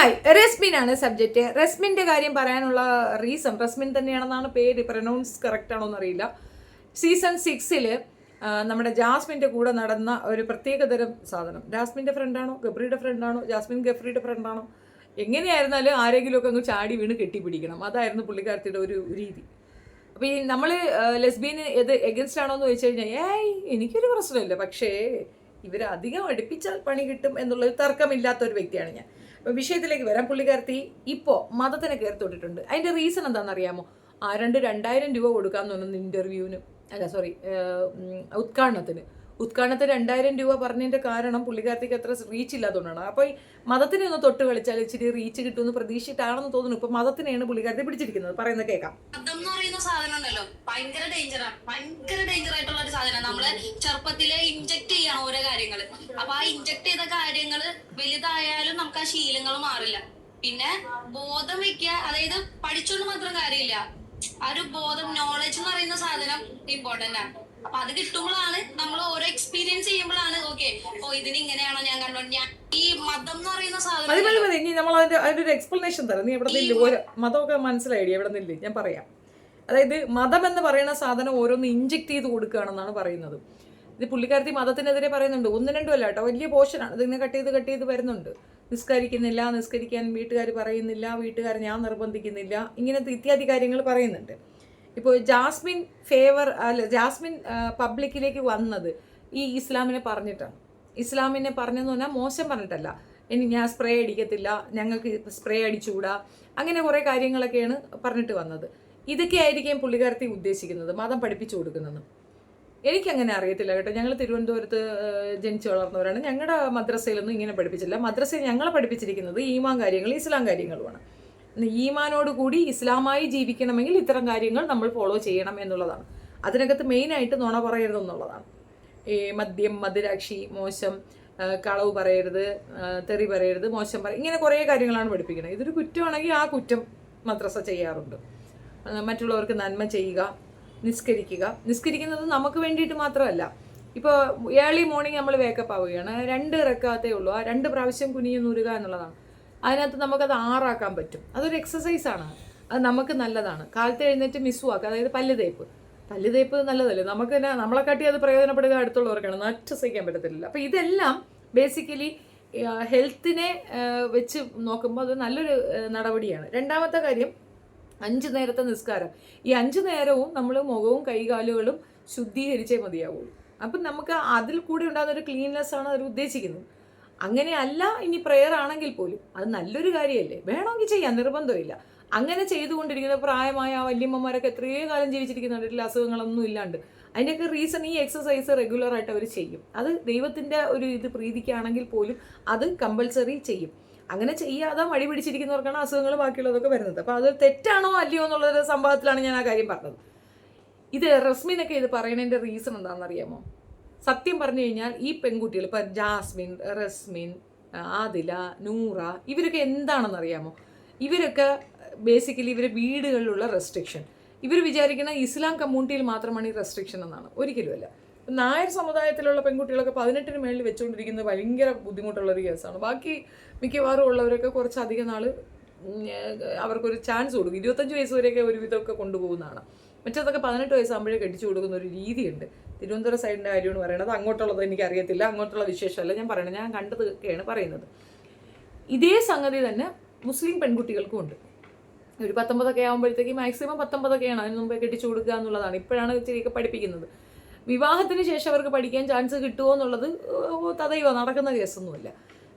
Hi റെസ്മിനാണ് subject റെസ്മിന്റെ കാര്യം പറയാനുള്ള reason Resmin തന്നെയാണെന്നാണ് പേര് പ്രൊനൗൺസ് കറക്റ്റ് ആണോ എന്നറിയില്ല സീസൺ സിക്സിൽ നമ്മുടെ ജാസ്മിന്റെ കൂടെ നടന്ന ഒരു പ്രത്യേകതരം സാധനം. ജാസ്മിന്റെ ഫ്രണ്ടാണോ ഗബ്രിയുടെ ഫ്രണ്ടാണോ ജാസ്മിൻ ഗബ്രിയുടെ ഫ്രണ്ടാണോ എങ്ങനെയായിരുന്നാലും ആരെങ്കിലുമൊക്കെ അങ്ങ് ചാടി വീണ് കെട്ടിപ്പിടിക്കണം. അതായിരുന്നു പുള്ളിക്കാരത്തിയുടെ ഒരു രീതി. അപ്പോൾ ഈ നമ്മൾ ലെസ്ബിയന് ഏത് എഗൻസ്റ്റ് ആണോ എന്ന് ചോദിച്ചു കഴിഞ്ഞാൽ ഏയ് എനിക്കൊരു പ്രശ്നമില്ല. പക്ഷേ ഇവരധികം അടുപ്പിച്ചാൽ പണി കിട്ടും എന്നുള്ളൊരു തർക്കമില്ലാത്ത ഒരു വ്യക്തിയാണ് ഞാൻ. വിഷയത്തിലേക്ക് വരാം. പുള്ളിക്കാരത്തി ഇപ്പോൾ മതത്തിനെ കയറി അതിന്റെ അതിന്റെ റീസൺ എന്താണെന്ന് അറിയാമോ ആ രണ്ട് രണ്ടായിരം രൂപ കൊടുക്കാമെന്ന് തോന്നുന്നു ഇന്റർവ്യൂവിന് അല്ല സോറി ഉദ്ഘാടനത്തിന്. ഉദ്ഘാടനത്തിന് രണ്ടായിരം രൂപ പറഞ്ഞതിന്റെ കാരണം പുള്ളിക്കാരത്തേക്ക് അത്ര റീച്ച് ഇല്ലാത്തതുകൊണ്ടാണ് അപ്പോൾ ഈ മതത്തിനെ ഒന്ന് തൊട്ട് കളിച്ചാൽ ഇച്ചിരി റീച്ച് കിട്ടുമെന്ന് പ്രതീക്ഷിച്ചിട്ടാണെന്ന് തോന്നുന്നു. ഇപ്പൊ മതത്തിനെയാണ് പുള്ളിക്കാരത്തെ പിടിച്ചിരിക്കുന്നത്. പറയുന്നത് കേൾക്കാം. സാധനം ഭയങ്കര ഡേഞ്ചറാണ് ഭയങ്കര ഡേഞ്ചർ ആയിട്ടുള്ള ഒരു സാധനമാണ് നമ്മൾ ചെറുപ്പത്തിലെ ഇൻജക്ട് ചെയ്യണം ഓരോ കാര്യങ്ങൾ അപ്പൊ ആ ഇൻജക്ട് ചെയ്ത കാര്യങ്ങൾ വലുതായാലും നമുക്ക് ആ ശീലങ്ങൾ മാറില്ല. പിന്നെ ബോധം വെക്കുക അതായത് പഠിച്ചോണ്ട് മാത്രം കാര്യമില്ല. ആ ഒരു ബോധം നോളജ് എന്ന് പറയുന്ന സാധനം ഇമ്പോർട്ടന്റ് ആണ്. അപ്പൊ അത് കിട്ടുമ്പോഴാണ് നമ്മൾ ഓരോ എക്സ്പീരിയൻസ് ചെയ്യുമ്പോഴാണ് ഓക്കെ ഓ ഇതിന് ഇങ്ങനെയാണോ ഞാൻ കണ്ടോ ഞാൻ ഈ മതം എന്ന് പറയുന്ന സാധനം മതി മതി ഇനി നമ്മൾ അതിന്റെ അതിന്റെ ഒരു എക്സ്പ്ലനേഷൻ തരാം. നീ എവിടെ നിന്നില്ല ഓരോ മതമൊക്കെ മനസ്സിലായി എവിടെ നിന്നില്ല ഞാൻ പറയാം. അതായത് മതം എന്ന് പറയുന്ന സാധനം ഓരോന്ന് ഇഞ്ചെക്ട് ചെയ്ത് കൊടുക്കുകയാണെന്നാണ് പറയുന്നത്. ഇത് പുള്ളിക്കാരത്തി മതത്തിനെതിരെ പറയുന്നുണ്ട്. ഒന്ന് രണ്ടും അല്ല കേട്ടോ. വലിയ പോർഷനാണ് ഇതിങ്ങനെ കട്ട് ചെയ്ത് കട്ട് ചെയ്ത് വരുന്നുണ്ട്. നിസ്കരിക്കുന്നില്ല നിസ്കരിക്കാൻ വീട്ടുകാർ പറയുന്നില്ല വീട്ടുകാർ ഞാൻ നിർബന്ധിക്കുന്നില്ല ഇങ്ങനത്തെ ഇത്യാദി കാര്യങ്ങൾ പറയുന്നുണ്ട്. ഇപ്പോൾ ജാസ്മിൻ ഫേവർ അല്ല ജാസ്മിൻ പബ്ലിക്കിലേക്ക് വന്നത് ഈ ഇസ്ലാമിനെ പറഞ്ഞിട്ടാണ്. ഇസ്ലാമിനെ പറഞ്ഞെന്ന് പറഞ്ഞാൽ മോശം പറഞ്ഞിട്ടല്ല. ഇനി ഞാൻ സ്പ്രേ അടിക്കത്തില്ല ഞങ്ങൾക്ക് സ്പ്രേ അടിച്ചുകൂടാ അങ്ങനെ കുറേ കാര്യങ്ങളൊക്കെയാണ് പറഞ്ഞിട്ട് വന്നത്. ഇതൊക്കെ ആയിരിക്കും പുള്ളിക്കാരത്തി ഉദ്ദേശിക്കുന്നത് മതം പഠിപ്പിച്ചു കൊടുക്കുന്നത്. എനിക്കങ്ങനെ അറിയത്തില്ല കേട്ടോ. ഞങ്ങൾ തിരുവനന്തപുരത്ത് ജനിച്ചു വളർന്നവരാണ്. ഞങ്ങളുടെ മദ്രസയിലൊന്നും ഇങ്ങനെ പഠിപ്പിച്ചില്ല. മദ്രസയിൽ ഞങ്ങളെ പഠിപ്പിച്ചിരിക്കുന്നത് ഈമാൻ കാര്യങ്ങൾ ഇസ്ലാം കാര്യങ്ങളുമാണ്. ഈമാനോട് കൂടി ഇസ്ലാമായി ജീവിക്കണമെങ്കിൽ ഇത്തരം കാര്യങ്ങൾ നമ്മൾ ഫോളോ ചെയ്യണം എന്നുള്ളതാണ്. അതിനകത്ത് മെയിനായിട്ട് നുണ പറയരുതെന്നുള്ളതാണ് ഈ മദ്യം മദിരാക്ഷി മോശം കളവ് പറയരുത് തെറി പറയരുത് മോശം പറ ഇങ്ങനെ കുറേ കാര്യങ്ങളാണ് പഠിപ്പിക്കുന്നത് ഇതൊരു കുറ്റമാണെങ്കിൽ ആ കുറ്റം മദ്രസ ചെയ്യാറുണ്ട്. മറ്റുള്ളവർക്ക് നന്മ ചെയ്യുക നിസ്കരിക്കുക. നിസ്കരിക്കുന്നത് നമുക്ക് വേണ്ടിയിട്ട് മാത്രമല്ല. ഇപ്പോൾ ഏർലി മോർണിംഗ് നമ്മൾ വേക്കപ്പ് ആവുകയാണ്. രണ്ട് ഇറക്കാത്തേ ഉള്ളൂ. ആ രണ്ട് പ്രാവശ്യം കുനിഞ്ഞു നൂരുക എന്നുള്ളതാണ്. അതിനകത്ത് നമുക്കത് ആറാക്കാൻ പറ്റും. അതൊരു എക്സസൈസാണ് അത് നമുക്ക് നല്ലതാണ്. കാലത്ത് എഴുന്നേറ്റ് മിസ്സുവാക്കുക അതായത് പല്ല് തേപ്പ്. പല്ല് തേപ്പ് നല്ലതല്ലേ? നമുക്ക് തന്നെ നമ്മളെ കാട്ടി അത് പ്രയോജനപ്പെടുക അടുത്തുള്ളവർക്കാണ്. നട്ട് സഹിക്കാൻ പറ്റത്തില്ല അപ്പോൾ ഇതെല്ലാം ബേസിക്കലി ഹെൽത്തിനെ വെച്ച് നോക്കുമ്പോൾ അത് നല്ലൊരു നടപടിയാണ്. രണ്ടാമത്തെ കാര്യം അഞ്ച് നേരത്തെ നിസ്കാരം. ഈ അഞ്ച് നേരവും നമ്മൾ മുഖവും കൈകാലുകളും ശുദ്ധീകരിച്ചേ മതിയാവുള്ളൂ. അപ്പം നമുക്ക് അതിൽ കൂടെ ഉണ്ടാകുന്ന ഒരു ക്ലീൻനെസ് ആണ് അവർ ഉദ്ദേശിക്കുന്നത്. അങ്ങനെയല്ല ഇനി പ്രെയർ ആണെങ്കിൽ പോലും അത് നല്ലൊരു കാര്യമല്ലേ? വേണമെങ്കിൽ ചെയ്യാം നിർബന്ധമില്ല. അങ്ങനെ ചെയ്തുകൊണ്ടിരിക്കുന്ന പ്രായമായ വല്യമ്മമാരൊക്കെ എത്രയോ കാലം ജീവിച്ചിരിക്കുന്നുണ്ട് അസുഖങ്ങളൊന്നും ഇല്ലാണ്ട്. അതിന്റെയൊക്കെ റീസൺ ഈ എക്സസൈസ് റെഗുലറായിട്ട് അവർ ചെയ്യും. അത് ദൈവത്തിന്റെ ഒരു ഇത് പ്രീതിക്കാണെങ്കിൽ പോലും അത് കമ്പൽസറി ചെയ്യും. അങ്ങനെ ചെയ്യാതെ മടി പിടിച്ചിരിക്കുന്നവർക്കാണ് അസുഖങ്ങൾ ബാക്കിയുള്ളതൊക്കെ വരുന്നത്. അപ്പോൾ അത് തെറ്റാണോ അല്ലയോ എന്നുള്ളൊരു സംഭവത്തിലാണ് ഞാൻ ആ കാര്യം പറഞ്ഞത്. ഇത് റസ്മിനൊക്കെ ഇത് പറയുന്നതിന്റെ റീസൺ എന്താണെന്ന് അറിയാമോ സത്യം പറഞ്ഞു കഴിഞ്ഞാൽ ഈ പെൺകുട്ടികൾ ഇപ്പം ജാസ്മിൻ റസ്മിൻ ആദില നൂറ ഇവരൊക്കെ എന്താണെന്ന് അറിയാമോ ഇവരൊക്കെ ബേസിക്കലി ഇവരെ വീടുകളിലുള്ള റെസ്ട്രിക്ഷൻ ഇവർ വിചാരിക്കുന്ന ഇസ്ലാം കമ്മ്യൂണിറ്റിയിൽ മാത്രമാണ് ഈ റെസ്ട്രിക്ഷൻ എന്നാണ്. ഒരിക്കലുമല്ല. നായർ സമുദായത്തിലുള്ള പെൺകുട്ടികളൊക്കെ പതിനെട്ടിന് മേളിൽ വെച്ചുകൊണ്ടിരിക്കുന്നത് ഭയങ്കര ബുദ്ധിമുട്ടുള്ള ഒരു കേസാണ്. ബാക്കി മിക്കവാറും ഉള്ളവരൊക്കെ കുറച്ചധികം നാൾ അവർക്കൊരു ചാൻസ് കൊടുക്കും. ഇരുപത്തഞ്ച് വയസ്സ് വരെയൊക്കെ ഒരുവിധമൊക്കെ കൊണ്ടുപോകുന്നതാണ്. മറ്റേതൊക്കെ പതിനെട്ട് വയസ്സാകുമ്പോഴേ കെട്ടിച്ചു കൊടുക്കുന്ന ഒരു രീതിയുണ്ട്. തിരുവനന്തപുരം സൈഡിന്റെ എന്ന് പറയുന്നത് അങ്ങോട്ടുള്ളത് എനിക്കറിയത്തില്ല. അങ്ങോട്ടുള്ള വിശേഷമല്ല ഞാൻ പറയണത്. ഞാൻ കണ്ടതൊക്കെയാണ് പറയുന്നത്. ഇതേ സംഗതി തന്നെ മുസ്ലിം പെൺകുട്ടികൾക്കും ഉണ്ട്. ഒരു പത്തൊമ്പതൊക്കെ ആകുമ്പോഴത്തേക്ക് മാക്സിമം പത്തൊമ്പതൊക്കെയാണ് അതിന് മുമ്പേ കെട്ടിച്ചു കൊടുക്കുക എന്നുള്ളതാണ്. ഇപ്പോഴാണ് ഇച്ചിരിയൊക്കെ പഠിപ്പിക്കുന്നത്. വിവാഹത്തിന് ശേഷം അവർക്ക് പഠിക്കാൻ ചാൻസ് കിട്ടുമോ എന്നുള്ളത് തദൈവ നടക്കുന്ന കേസൊന്നുമില്ല.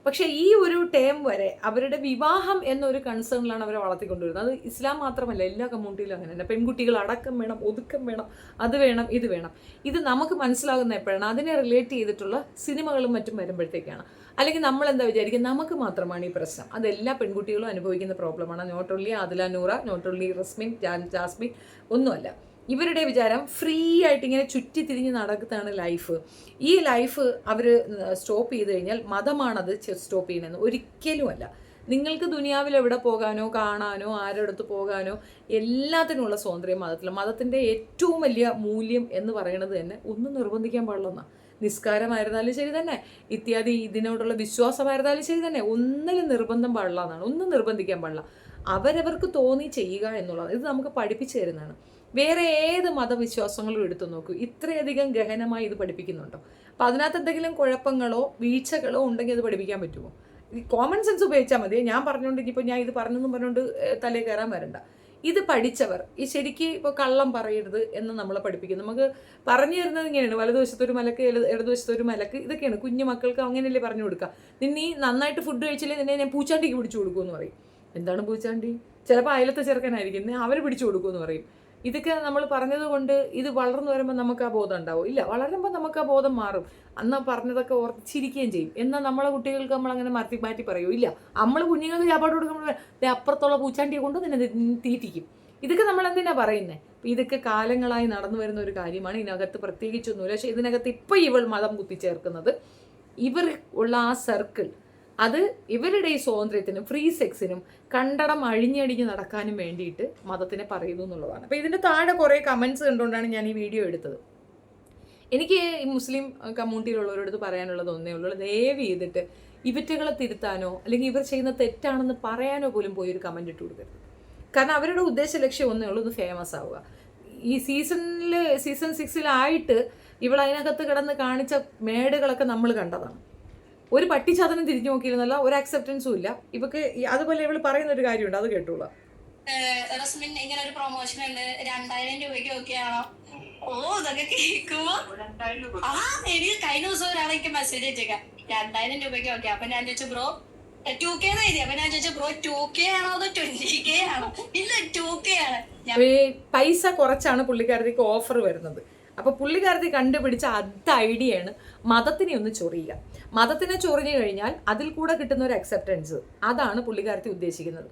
പക്ഷേ ഈ ഒരു ടേം വരെ അവരുടെ വിവാഹം എന്നൊരു കൺസേണിലാണ് അവരെ വളർത്തിക്കൊണ്ടുവരുന്നത് അത് ഇസ്ലാം മാത്രമല്ല എല്ലാ കമ്മ്യൂണിറ്റിയിലും അങ്ങനെ തന്നെ. പെൺകുട്ടികൾ അടക്കം വേണം ഒതുക്കം വേണം അത് വേണം ഇത് വേണം. ഇത് നമുക്ക് മനസ്സിലാകുന്ന എപ്പോഴാണ്? അതിനെ റിലേറ്റ് ചെയ്തിട്ടുള്ള സിനിമകളും മറ്റും വരുമ്പോഴത്തേക്കാണ്. അല്ലെങ്കിൽ നമ്മൾ എന്താ വിചാരിക്കുക? നമുക്ക് മാത്രമാണ് ഈ പ്രശ്നം. അത് എല്ലാ പെൺകുട്ടികളും അനുഭവിക്കുന്ന പ്രോബ്ലമാണ് not only Adila Noora not only Rasmin Jasmin ഒന്നുമല്ല. ഇവരുടെ വിചാരം ഫ്രീ ആയിട്ട് ഇങ്ങനെ ചുറ്റി തിരിഞ്ഞ് നടക്കുന്നതാണ് ലൈഫ് ഈ ലൈഫ് അവർ സ്റ്റോപ്പ് ചെയ്ത് കഴിഞ്ഞാൽ മതമാണത് സ്റ്റോപ്പ് ചെയ്യണമെന്ന് ഒരിക്കലുമല്ല. നിങ്ങൾക്ക് ദുനിയാവിൽ എവിടെ പോകാനോ കാണാനോ ആരോടത്ത് പോകാനോ എല്ലാത്തിനുമുള്ള സ്വാതന്ത്ര്യം മതത്തിൽ മതത്തിന്റെ ഏറ്റവും വലിയ മൂല്യം എന്ന് പറയുന്നത് തന്നെ ഒന്നും നിർബന്ധിക്കാൻ പാടില്ലെന്നാണ് നിസ്കാരമായിരുന്നാലും ശരി തന്നെ. ഇത്യാദി ഇതിനോടുള്ള വിശ്വാസമായിരുന്നാലും ശരി തന്നെ. ഒന്നിലും നിർബന്ധം പാടില്ല എന്നാണ്. ഒന്നും നിർബന്ധിക്കാൻ പാടില്ല. അവരവർക്ക് തോന്നി ചെയ്യുക എന്നുള്ളത് ഇത് നമുക്ക് പഠിപ്പിച്ചു തരുന്നതാണ്. വേറെ ഏത് മതവിശ്വാസങ്ങളും എടുത്തു നോക്കൂ. ഇത്രയധികം ഗഹനമായി ഇത് പഠിപ്പിക്കുന്നുണ്ടോ? അപ്പം അതിനകത്ത് എന്തെങ്കിലും കുഴപ്പങ്ങളോ വീഴ്ചകളോ ഉണ്ടെങ്കിൽ അത് പഠിപ്പിക്കാൻ പറ്റുമോ? കോമൺ സെൻസ് ഉപയോഗിച്ചാൽ മതി. ഞാൻ പറഞ്ഞുകൊണ്ട് ഇനിയിപ്പോൾ ഞാൻ ഇത് പറഞ്ഞെന്നും പറഞ്ഞുകൊണ്ട് തലയിൽ തലേ കയറാൻ വരണ്ട. ഇത് പഠിച്ചവർ ഈ ശരിക്ക് ഇപ്പോൾ കള്ളം പറയരുത് എന്ന് നമ്മളെ പഠിപ്പിക്കും. നമുക്ക് പറഞ്ഞു തരുന്നത് ഇങ്ങനെയാണ്. വലതുവശത്തൊരു മലക്ക് ഇട- ഇടതുവശത്തൊരു മലക്ക് ഇതൊക്കെയാണ്. കുഞ്ഞു മക്കൾക്ക് അങ്ങനെയല്ലേ പറഞ്ഞു കൊടുക്കുക നിന്നെ നന്നായിട്ട് ഫുഡ് കഴിച്ചില്ലേ നിന്നെ ഞാൻ പൂച്ചാണ്ടിക്ക് പിടിച്ചു കൊടുക്കുമെന്ന് പറയും. എന്താണ് പൂച്ചാണ്ടി? ചിലപ്പോൾ അയലത്തെ ചെറുക്കനായിരിക്കും. അവർ പിടിച്ചു കൊടുക്കുമെന്ന് പറയും. ഇതൊക്കെ നമ്മൾ പറഞ്ഞത് കൊണ്ട് ഇത് വളർന്നു വരുമ്പോൾ നമുക്ക് ആ ബോധം ഉണ്ടാവും. ഇല്ല വളരുമ്പോൾ നമുക്ക് ആ ബോധം മാറും. അന്ന് പറഞ്ഞതൊക്കെ ഓർച്ചിരിക്കുകയും ചെയ്യും. എന്നാൽ നമ്മളെ കുട്ടികൾക്ക് നമ്മൾ അങ്ങനെ മാറ്റി മാറ്റി പറയൂ. ഇല്ല നമ്മൾ കുഞ്ഞുങ്ങൾക്ക് ചാപ്പാട് കൊടുക്കുമ്പോൾ അപ്പുറത്തുള്ള പൂച്ചാണ്ടിയെ കൊണ്ട് ഇത് തീറ്റിക്കും. ഇതൊക്കെ നമ്മൾ എന്തിനാ പറയുന്നത് ഇതൊക്കെ കാലങ്ങളായി നടന്നു വരുന്ന ഒരു കാര്യമാണ്. ഇതിനകത്ത് പ്രത്യേകിച്ചൊന്നുമില്ല. പക്ഷേ ഇതിനകത്ത് ഇപ്പോൾ ഇവൾ മതം കുത്തിച്ചേർക്കുന്നത്. ഇവർ ഉള്ള ആ സർക്കിൾ അത് ഇവരുടെ ഈ സ്വാതന്ത്ര്യത്തിനും ഫ്രീ സെക്സിനും കണ്ടടം അഴിഞ്ഞടിഞ്ഞ് നടക്കാനും വേണ്ടിയിട്ട് മതത്തിനെ പറയുന്നു എന്നുള്ളതാണ്. അപ്പോൾ ഇതിന്റെ താഴെ കുറേ കമൻസ് കണ്ടുകൊണ്ടാണ് ഞാൻ ഈ വീഡിയോ എടുത്തത്. എനിക്ക് ഈ മുസ്ലിം കമ്മ്യൂണിറ്റിയിലുള്ളവരോട് പറയാനുള്ളത് ഒന്നേ ഉള്ളൂ. ദയവ് ചെയ്തിട്ട് ഇവറ്റകളെ തിരുത്താനോ അല്ലെങ്കിൽ ഇവർ ചെയ്യുന്ന തെറ്റാണെന്ന് പറയാനോ പോലും പോയി ഒരു കമന്റ് ഇട്ട് കൊടുക്കരുത്. കാരണം അവരുടെ ഉദ്ദേശ ലക്ഷ്യം ഒന്നേ ഉള്ളൂ ഒന്ന് ഫേമസ് ആവുക. ഈ സീസണിൽ സീസൺ സിക്സിലായിട്ട് ഇവൾ അതിനകത്ത് കിടന്ന് കാണിച്ച മേടുകളൊക്കെ നമ്മൾ കണ്ടതാണ്. ഒരു പട്ടിച്ചാതനം തിരിഞ്ഞു നോക്കിയിരുന്നല്ല ഒരു അക്സെപ്റ്റൻസും ഇല്ല. ഇവക്ക് അതുപോലെ ഇവൾ പറയുന്ന ഒരു കാര്യമുണ്ട് അത് കേട്ടോളാം. റസ്മിൻ ഇങ്ങനെ ഒരു പ്രൊമോഷൻ ഉണ്ട്. രണ്ടായിരം രൂപയ്ക്ക് ഒക്കെയാണോ ഓ ഇതൊക്കെ കേൾക്കുമ്പോ ആ എനിക്ക് കഴിഞ്ഞ ദിവസം ഒരാളെ എനിക്ക് മെസ്സേജ് അയച്ചേക്കാം. രണ്ടായിരം രൂപയ്ക്ക് ഓക്കെ അപ്പൊ ഞാൻ ചോദിച്ചു ബ്രോ ടു കെ എഴുതി അപ്പൊ ഞാൻ ചോദിച്ചു ബ്രോ ടു കെ ആണോ അതോ ട്വന്റി കെ ആണോ? ഇല്ല ടു കെ ആണ്. പൈസ കുറച്ചാണ് പുള്ളിക്കാരത്തേക്ക് ഓഫർ വരുന്നത്. അപ്പൊ പുള്ളിക്കാരത്തി കണ്ടുപിടിച്ച അത് ഐഡിയയാണ് മതത്തിനെ ഒന്ന് ചൊറിയുക. മതത്തിനെ ചൊറിഞ്ഞു കഴിഞ്ഞാൽ അതിൽ കൂടെ കിട്ടുന്ന ഒരു അക്സെപ്റ്റൻസ് അതാണ് പുള്ളിക്കാരത്തി ഉദ്ദേശിക്കുന്നത്.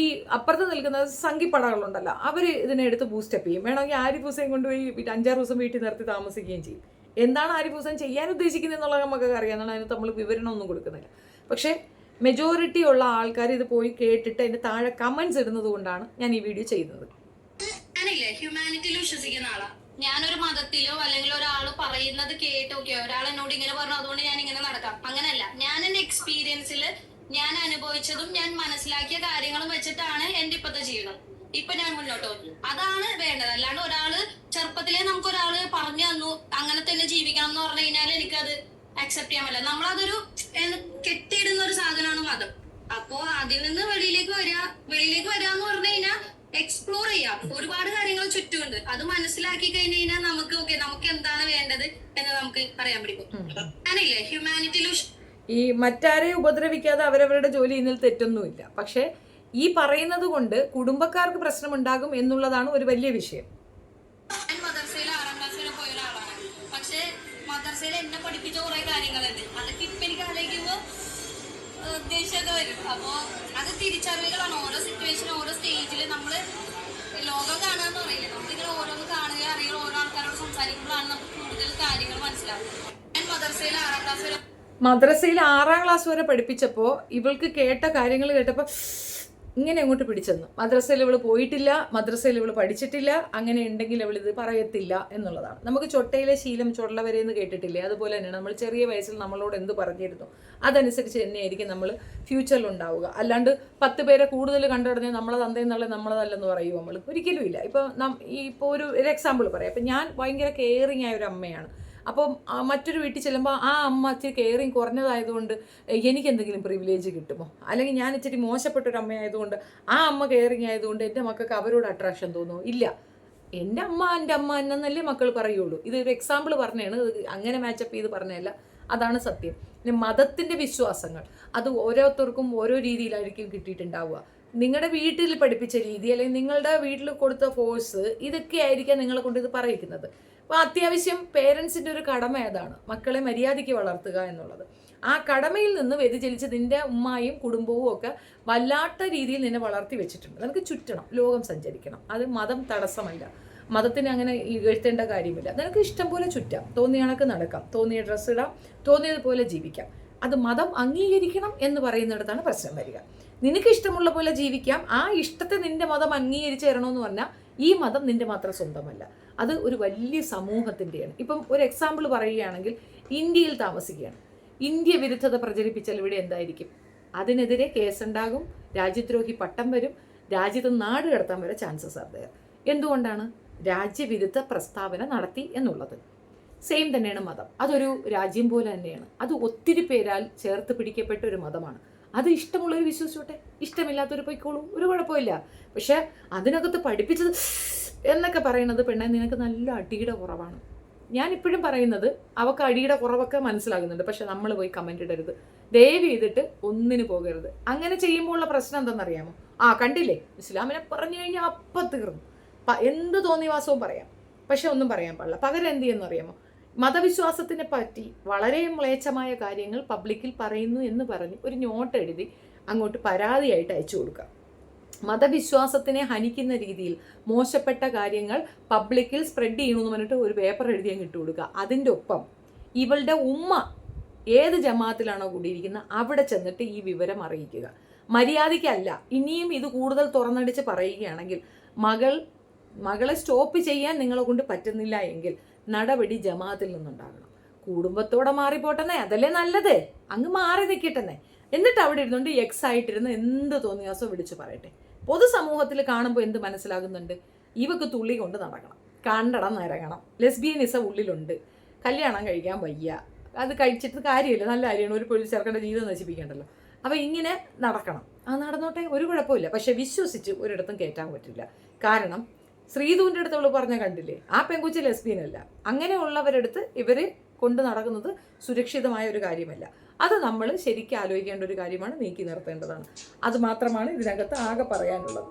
ഈ അപ്പുറത്ത് നിൽക്കുന്ന സംഘിപ്പടകളുണ്ടല്ലോ അവർ ഇതിനെ എടുത്ത് ബൂസ്റ്റപ്പ് ചെയ്യും. വേണമെങ്കിൽ ആരിഫ് ഹുസൈൻ കൊണ്ടുപോയി അഞ്ചാറ് ദിവസം വീട്ടിൽ നിർത്തി താമസിക്കുകയും ചെയ്യും. എന്താണ് ആരിഫ് ഹുസൈൻ ചെയ്യാൻ ഉദ്ദേശിക്കുന്നത് എന്നുള്ളത് നമുക്ക് അറിയാനാണ് അതിന് നമ്മൾ വിവരണമൊന്നും കൊടുക്കുന്നില്ല. പക്ഷേ മെജോറിറ്റി ഉള്ള ആൾക്കാർ ഇത് പോയി കേട്ടിട്ട് അതിന്റെ താഴെ കമൻസ് ഇടുന്നത് കൊണ്ടാണ് ഞാൻ ഈ വീഡിയോ ചെയ്യുന്നത്. ഹ്യൂമാനിറ്റിയിൽ വിശ്വസിക്കുന്ന ആളാ. ഞാനൊരു മതത്തിലോ അല്ലെങ്കിൽ ഒരാൾ പറയുന്നത് കേട്ടോക്കെ ഒരാൾ എന്നോട് ഇങ്ങനെ പറഞ്ഞു അതുകൊണ്ട് ഞാൻ ഇങ്ങനെ നടക്കാം. അങ്ങനല്ല. ഞാൻ എന്റെ എക്സ്പീരിയൻസിൽ ഞാൻ അനുഭവിച്ചതും ഞാൻ മനസ്സിലാക്കിയ കാര്യങ്ങളും വെച്ചിട്ടാണ് എന്റെ ഇപ്പത്തെ ജീവിതം. ഇപ്പൊ ഞാൻ മുന്നോട്ട് പോകും അതാണ് വേണ്ടത്. അല്ലാണ്ട് ഒരാൾ ചെറുപ്പത്തിലേ നമുക്ക് ഒരാൾ പറഞ്ഞു തന്നു അങ്ങനെ തന്നെ ജീവിക്കണം എന്ന് പറഞ്ഞു കഴിഞ്ഞാൽ എനിക്കത് അക്സെപ്റ്റ് ചെയ്യാൻ പറ്റില്ല. നമ്മളതൊരു കെട്ടിയിടുന്ന ഒരു സാധനമാണ് മതം. അപ്പോ അതിൽ നിന്ന് വെളിയിലേക്ക് വരിക വെളിയിലേക്ക് വരിക എന്ന് പറഞ്ഞു കഴിഞ്ഞാൽ എക്സ്പ്ലോർ ചെയ്യാം ഒരുപാട് കാര്യങ്ങൾ ചുറ്റുമുണ്ട് അത് മനസ്സിലാക്കി കഴിഞ്ഞ് കഴിഞ്ഞാൽ നമുക്ക് ഓക്കെ നമുക്ക് എന്താണ് വേണ്ടത് എന്ന് നമുക്ക് പറയാൻ പഠിക്കും ഞാനില്ലേ ഹ്യൂമാനിറ്റിയിൽ ഈ മറ്റാരെയും ഉപദ്രവിക്കാതെ അവരവരുടെ ജോലി ഇന്നിൽ തെറ്റൊന്നുമില്ല. പക്ഷേ ഈ പറയുന്നത് കൊണ്ട് കുടുംബക്കാർക്ക് പ്രശ്നമുണ്ടാകും എന്നുള്ളതാണ് ഒരു വലിയ വിഷയം. പക്ഷെ മദർസയിൽ എന്നെ പഠിപ്പിച്ച കുറെ കാര്യങ്ങളുണ്ട്. അതൊക്കെ ഇപ്പൊ എനിക്ക് ആലോചിക്കുമ്പോ ഏഹ്, ദേഷ്യമൊക്കെ വരും. അപ്പോ അത് തിരിച്ചറിവുകളാണ് ഓരോ സിറ്റുവേഷൻ ഓരോ സ്റ്റേജിൽ നമ്മൾ ലോകം പറയില്ല? നമ്മളിങ്ങനെ ഓരോന്ന് കാണുക അറിയുക ഓരോ ആൾക്കാരോട് സംസാരിക്കുമ്പോഴാണ് നമുക്ക് കൂടുതൽ കാര്യങ്ങൾ മനസ്സിലാവുന്നത്. വരെ മദ്രസയിൽ ആറാം ക്ലാസ് വരെ പഠിപ്പിച്ചപ്പോൾ ഇവൾക്ക് കേട്ട കാര്യങ്ങൾ കേട്ടപ്പോൾ ഇങ്ങനെ അങ്ങോട്ട് പിടിച്ചെന്നു. മദ്രസയിൽ ഇവൾ പോയിട്ടില്ല മദ്രസയിൽ ഇവൾ പഠിച്ചിട്ടില്ല അങ്ങനെ ഉണ്ടെങ്കിൽ അവൾ ഇത് പറയത്തില്ല എന്നുള്ളതാണ്. നമുക്ക് ചൊട്ടയിലെ ശീലം ചൊള്ള ചൊള്ളവരെയെന്ന് കേട്ടിട്ടില്ലേ? അതുപോലെ തന്നെയാണ് നമ്മൾ ചെറിയ വയസ്സിൽ നമ്മളോട് എന്ത് പറഞ്ഞിരുന്നു? അതനുസരിച്ച് തന്നെയായിരിക്കും നമ്മൾ ഫ്യൂച്ചറിൽ ഉണ്ടാവുക. അല്ലാണ്ട് പത്ത് പേരെ കൂടുതൽ കണ്ടുടനെ നമ്മളെ തന്തയെന്നുള്ള നമ്മളതല്ലെന്ന് പറയുമോ നമ്മൾ? ഒരിക്കലും ഇല്ല. ഇപ്പോൾ ഈ ഇപ്പോൾ ഒരു എക്സാമ്പിൾ പറയാം. ഇപ്പം ഞാൻ ഭയങ്കര കെയറിങ് ആയ ഒരു അമ്മയാണ്. അപ്പം ആ മറ്റൊരു വീട്ടിൽ ചെല്ലുമ്പോൾ ആ അമ്മ ഇച്ചിരി കെയറിങ് കുറഞ്ഞതായതുകൊണ്ട് എനിക്ക് എന്തെങ്കിലും പ്രിവിലേജ് കിട്ടുമോ? അല്ലെങ്കിൽ ഞാൻ ഇച്ചിരി മോശപ്പെട്ട ഒരു അമ്മയായതുകൊണ്ട് ആ അമ്മ കെയറിങ് ആയതുകൊണ്ട് എന്റെ മക്കൾക്ക് അവരോട് അട്രാക്ഷൻ തോന്നുമോ? ഇല്ല. എന്റെ അമ്മ എന്റെ അമ്മ എന്നല്ലേ മക്കൾ പറയുള്ളൂ. ഇതൊരു എക്സാമ്പിൾ പറഞ്ഞതാണ്. അങ്ങനെ മാച്ചപ്പ് ചെയ്ത് പറഞ്ഞതല്ല. അതാണ് സത്യം. പിന്നെ മതത്തിന്റെ വിശ്വാസങ്ങൾ. അത് ഓരോരുത്തർക്കും ഓരോ രീതിയിലായിരിക്കും കിട്ടിയിട്ടുണ്ടാവുക. നിങ്ങളുടെ വീട്ടിൽ പഠിപ്പിച്ച രീതി അല്ലെങ്കിൽ നിങ്ങളുടെ വീട്ടിൽ കൊടുത്ത ഫോഴ്സ് ഇതൊക്കെ ആയിരിക്കാം നിങ്ങളെ കൊണ്ട് ഇത് പറയിക്കുന്നത്. അപ്പോൾ അത്യാവശ്യം പേരൻസിന്റെ ഒരു കടമ ഏതാണ്? മക്കളെ മര്യാദയ്ക്ക് വളർത്തുക എന്നുള്ളത്. ആ കടമയിൽ നിന്ന് വ്യതിചലിച്ച് നിന്റെ ഉമ്മായും കുടുംബവും ഒക്കെ വല്ലാത്ത രീതിയിൽ നിന്നെ വളർത്തി വെച്ചിട്ടുണ്ട്. നിനക്ക് ചുറ്റണം ലോകം സഞ്ചരിക്കണം. അത് മതം തടസ്സമല്ല. മതത്തിന് അങ്ങനെ എഴുത്തേണ്ട കാര്യമില്ല. നിനക്ക് ഇഷ്ടം പോലെ ചുറ്റാം. തോന്നിയ കണക്ക് നടക്കാം. തോന്നിയ ഡ്രസ്സ് ഇടാം. തോന്നിയതുപോലെ ജീവിക്കാം. അത് മതം അംഗീകരിക്കണം എന്ന് പറയുന്നിടത്താണ് പ്രശ്നം വരിക. നിനക്ക് ഇഷ്ടമുള്ള പോലെ ജീവിക്കാം. ആ ഇഷ്ടത്തെ നിന്റെ മതം അംഗീകരിച്ച് തരണമെന്ന് പറഞ്ഞാൽ ഈ മതം നിന്റെ മാത്രം സ്വന്തമല്ല. അത് ഒരു വലിയ സമൂഹത്തിന്റെയാണ് ഇപ്പം ഒരു എക്സാമ്പിൾ പറയുകയാണെങ്കിൽ ഇന്ത്യയിൽ താമസിക്കുകയാണ്. ഇന്ത്യ വിരുദ്ധത പ്രചരിപ്പിച്ചാൽ ഇവിടെ എന്തായിരിക്കും? അതിനെതിരെ കേസുണ്ടാകും. രാജ്യദ്രോഹി പട്ടം വരും. രാജ്യത്ത് നാട് കടത്താൻ വരെ ചാൻസസ് ആർ എന്തുകൊണ്ടാണ്? രാജ്യവിരുദ്ധ പ്രസ്താവന നടത്തി എന്നുള്ളത്. സെയിം തന്നെയാണ് മതം. അതൊരു രാജ്യം പോലെ തന്നെയാണ്. അത് ഒത്തിരി പേരാൽ ചേർത്ത് പിടിക്കപ്പെട്ട ഒരു മതമാണ്. അത് ഇഷ്ടമുള്ളവർ വിശ്വസിച്ചോട്ടെ? ഇഷ്ടമില്ലാത്തവർ പോയിക്കോളൂ. ഒരു കുഴപ്പമില്ല. പക്ഷെ അതിനകത്ത് പഠിപ്പിച്ചത് എന്നൊക്കെ പറയുന്നത് പെണ്ണെ നിനക്ക് നല്ല അടിയുടെ കുറവാണ്. ഞാൻ ഇപ്പോഴും പറയുന്നത് അവക്ക് അടിയുടെ കുറവൊക്കെ മനസ്സിലാകുന്നുണ്ട്. പക്ഷെ നമ്മൾ പോയി കമന്റ് ഇടരുത്. ദയവ് ചെയ്തിട്ട് ഒന്നിന് പോകരുത്. അങ്ങനെ ചെയ്യുമ്പോഴുള്ള പ്രശ്നം എന്തെന്നറിയാമോ ആ കണ്ടില്ലേ? ഇസ്ലാമിനെ പറഞ്ഞു കഴിഞ്ഞാൽ അപ്പം തീർന്നു. എന്ത് തോന്നിവാസവും പറയാം. പക്ഷെ ഒന്നും പറയാൻ പാടില്ല. പകരം എന്ത് ചെയ്യുന്നു അറിയാമോ? മതവിശ്വാസത്തിനെ പറ്റി വളരെ മ്ലേച്ഛമായ കാര്യങ്ങൾ പബ്ലിക്കിൽ പറയുന്നു എന്ന് പറഞ്ഞ് ഒരു നോട്ട് എഴുതി അങ്ങോട്ട് പരാതിയായിട്ട് അയച്ചു കൊടുക്കുക. മതവിശ്വാസത്തിനെ ഹനിക്കുന്ന രീതിയിൽ മോശപ്പെട്ട കാര്യങ്ങൾ പബ്ലിക്കിൽ സ്പ്രെഡ് ചെയ്യണമെന്ന് പറഞ്ഞിട്ട് ഒരു പേപ്പർ എഴുതി അങ്ങ് ഇട്ട് കൊടുക്കുക. അതിന്റെ ഒപ്പം ഇവളുടെ ഉമ്മ ഏത് ജമാഅത്തിലാണോ കൂടിയിരിക്കുന്നത് അവിടെ ചെന്നിട്ട് ഈ വിവരം അറിയിക്കുക. മര്യാദയ്ക്കല്ല ഇനിയും ഇത് കൂടുതൽ തുറന്നടിച്ച് പറയുകയാണെങ്കിൽ മകൾ മകളെ സ്റ്റോപ്പ് ചെയ്യാൻ നിങ്ങളെ കൊണ്ട് പറ്റുന്നില്ല എങ്കിൽ നടപടി ജമാഅത്തിൽ നിന്നുണ്ടാകണം. കുടുംബത്തോടെ മാറിപ്പോട്ടെന്നേ അതല്ലേ നല്ലത്? അങ്ങ് മാറി നിൽക്കട്ടെന്നേ. എന്നിട്ട് അവിടെ ഇരുന്നുകൊണ്ട് എക്സ് ആയിട്ടിരുന്ന് എന്ത് തോന്നിയാസോ വിളിച്ചു പറയട്ടെ. പൊതുസമൂഹത്തിൽ കാണുമ്പോൾ എന്ത് മനസ്സിലാകുന്നുണ്ട്? ഇവക്ക് തുള്ളി കൊണ്ട് നടക്കണം. കണ്ടടം നിരങ്ങണം ലെസ്ബിയനിസം ഉള്ളിലുണ്ട്. കല്യാണം കഴിക്കാൻ വയ്യ. അത് കഴിച്ചിട്ട് കാര്യമില്ല. നല്ല കാര്യമാണ്. ഒരു പൊളിച്ച് ചേർക്കേണ്ട ജീവിതം നശിപ്പിക്കേണ്ടല്ലോ. അപ്പോൾ ഇങ്ങനെ നടക്കണം. ആ നടന്നോട്ടെ ഒരു കുഴപ്പമില്ല. പക്ഷെ വിശ്വസിച്ച് ഒരിടത്തും കയറ്റാൻ പറ്റില്ല. കാരണം ശ്രീധുവിന്റെ അടുത്ത് അവൾ പറഞ്ഞ കണ്ടില്ലേ? ആ പെങ്കുച്ചി ലെസ്ബിയൻ അല്ല അങ്ങനെയുള്ളവരെടുത്ത് ഇവർ കൊണ്ട് നടക്കുന്നത് സുരക്ഷിതമായ ഒരു കാര്യമല്ല. അത് നമ്മൾ ശരിക്കും ആലോചിക്കേണ്ട ഒരു കാര്യമാണ് നീക്കി നിർത്തേണ്ടതാണ്. അത് മാത്രമാണ് ഇതിനകത്ത് ആകെ പറയാനുള്ളത്.